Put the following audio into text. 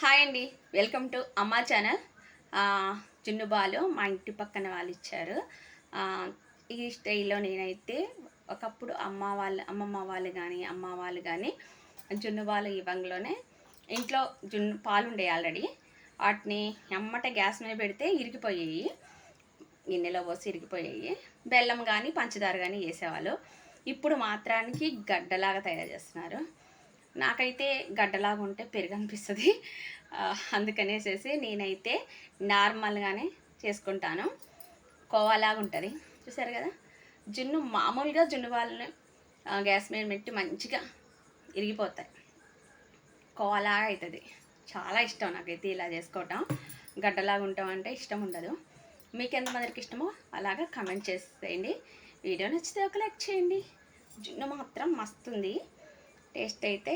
Hi అండి. Welcome to Amma channel. జున్నుబాలు మా ఇంటి పక్కన వాళ్ళు ఇచ్చారు. ఈ స్టైల్లో నేనైతే ఒకప్పుడు అమ్మ వాళ్ళ అమ్మమ్మ వాళ్ళు కానీ అమ్మ వాళ్ళు కానీ జున్నుబాలు ఇవ్వంలోనే ఇంట్లో జున్ను పాలు ఉండే ఆల్రెడీ. వాటిని ఎమ్మట గ్యాస్ మీద పెడితే ఇరిగిపోయాయి. గిన్నెలో పోసి ఇరిగిపోయాయి. బెల్లం కానీ పంచదార కానీ వేసేవాళ్ళు. ఇప్పుడు మాత్రానికి గడ్డలాగా తయారు చేస్తున్నారు. నాకైతే గడ్డలాగా ఉంటే పెరుగు అనిపిస్తుంది అందుకనేసేసి నేనైతే నార్మల్గానే చేసుకుంటాను. కోవాలాగా ఉంటుంది. చూసారు కదా? జున్ను మామూలుగా జున్ను వాళ్ళని గ్యాస్ మీద పెట్టి మంచిగా ఇరిగిపోతాయి. కోలాగా అవుతుంది చాలా ఇష్టం నాకైతే ఇలా చేసుకోవటం. గడ్డలాగా ఉంటాం అంటే ఇష్టం ఉండదు. మీకు ఎంతమందికి ఇష్టమో అలాగా కమెంట్ చేసేయండి. వీడియో నచ్చితే ఒక లైక్ చేయండి. జున్ను మాత్రం మస్తుంది. టేస్ట్ అయితే